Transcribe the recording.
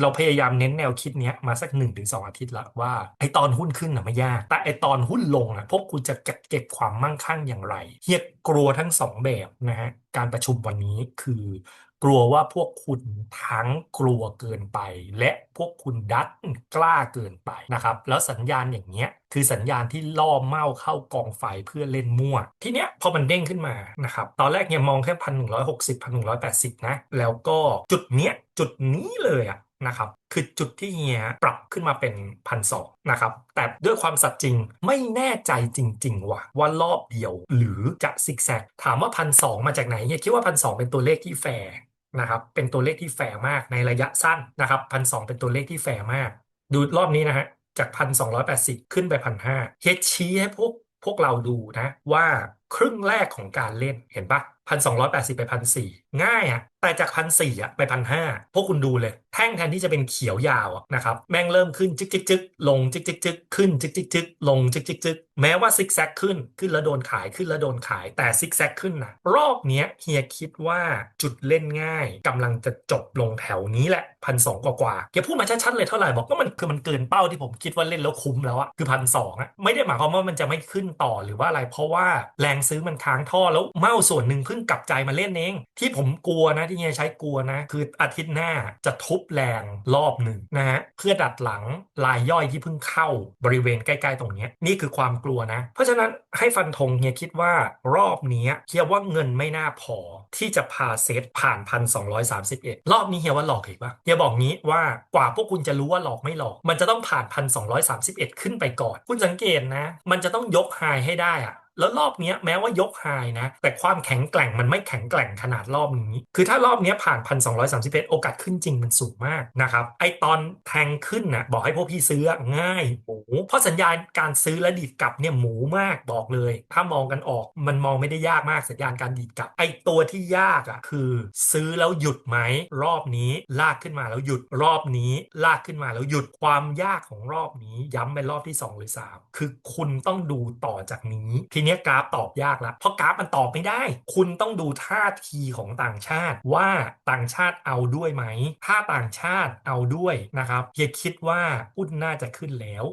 เราพยายามเน้นแนวคิดเนี้ยมาสัก1นถึงสองอาทิตย์ละว่าไอตอนหุ้นขึ้นน่ะไม่ยาก แต่ไอตอนหุ้นลงอะพวกคุณจะเก็บเก็บความมั่งคั่งอย่างไร เฮียกลัวทั้งสองแบบนะฮะการประชุมวันนี้คือกลัวว่าพวกคุณทั้งกลัวเกินไป และพวกคุณดัดกล้าเกินไปนะครับ แล้วสัญญาณอย่างเงี้ยคือสัญญาณที่ล่อเมาเข้ากองไฟเพื่อเล่นมั่ว ทีเนี้ยพอมันเด้งขึ้นมานะครับตอนแรกเนี่ยมองแค่พันหนึ่งร้อยหกสิบพันหนึ่งร้อยแปดสิบนะ แล้วก็จุดเนี้ยจุดนี้เลยอะ นะครับคือจุดที่เฮียปรับขึ้นมาเป็นพันสองนะครับแต่ด้วยความสัตย์จริงไม่แน่ใจจริง ๆ ว่ะว่ารอบเดียวหรือจะซิกแซกถามว่าพันสองมาจากไหนเฮียคิดว่าพันสองเป็นตัวเลขที่แฟร์นะครับเป็นตัวเลขที่แฟร์มากในระยะสั้นนะครับพันสเป็นตัวเลขที่แฟร์มาก ดูรอบนี้นะฮะจากพันสองขึ้นไปพันห้าเฮดชี้ให้พวกพวกเราดูนะว่าครึ่งแรกของการเล่นเห็นปะ พันสองร้อยแปดสิบไปพันสี่ง่ายอะแต่จากพันสี่อะไปพันห้าพวกคุณดูเลย แท่งแทนที่จะเป็นเขียวยาวอะนะครับแม่งเริ่มขึ้นจึกจึกจึกลงจึกจึกจึกขึ้นจึกจึกจึกลงจึกจึกจึกแม้ว่าซิกแซกขึ้นขึ้นแล้วโดนขายขึ้นแล้วโดนขายแต่ซิกแซกขึ้นนะรอบเนี้ยเฮียคิดว่าจุดเล่นง่ายกำลังจะจบลงแถวนี้แหละพันสองกว่าๆแกพูดมาชัดๆเลยเท่าไหร่บอกว่ามันคือมันเกินเป้าที่ผมคิดว่าเล่นแล้วคุ้มแล้วอะคือพันสองอะไม่ได้หมายความว่ามันจะไม่ขึ้นต่อหรือว่าอะไรเพราะว่าแรงซื้อมันค้างท่อแล้วเมาส่วนหนึ่งเพิ่งกลับใจมาเล่นเอง ที่ผมกลัวนะที่เฮียใช้กลัวนะ คืออาทิตย์หน้าจะทุบแรงรอบหนึ่งนะฮะเพื่อดัดหลังลายย่อยที่เพิ่งเข้าบริเวณใกล้ๆตรงนี้นี่คือความกลัวนะ เพราะฉะนั้นให้ฟันธงเฮียคิดว่ารอบนี้เฮียว่าเงินไม่น่าพอที่จะพาเซตผ่านพันสองร้อยสามสิบเอ็ดรอบนี้เฮียว่าหลอกอีกปะเฮียบอกงี้ว่ากว่าพวกคุณจะรู้ว่าหลอกไม่หลอก มันจะต้องผ่านพันสองร้อยสามสิบเอ็ดขึ้นไปก่อน คุณสังเกตนะ มันจะต้องยกไฮให้ได้อะ แล้วรอบนี้แม้ว่ายกไฮนะ แต่ความแข็งแกร่งมันไม่แข็งแกร่งขนาดรอบนี้ คือถ้ารอบนี้ผ่าน 1,231 โอกาสขึ้นจริงมันสูงมากนะครับ ไอตอนแทงขึ้นนะบอกให้พวกพี่ซื้อง่ายโอ้เพราะสัญญาณการซื้อและดีดกลับเนี่ยหมูมากบอกเลย ถ้ามองกันออกมันมองไม่ได้ยากมากสัญญาณการดีดกลับ ไอตัวที่ยากอะ่ะคือซื้อแล้วหยุดไหมรอบนี้ลากขึ้นมาแล้วหยุดรอบนี้ลากขึ้นมาแล้วหยุดความยากของรอบนี้ ย้ำเป็นรอบที่ 2 หรือ 3 คือคุณต้องดูต่อจากนี้ทีนี้กราฟตอบยากละเพราะกราฟมันตอบไม่ได้ คุณต้องดูท่าทีของต่างชาติว่าต่างชาติเอาด้วยไหม ถ้าต่างชาติเอาด้วยนะครับอย่าคิดว่าหุ้นน่าจะขึ้นแล้ว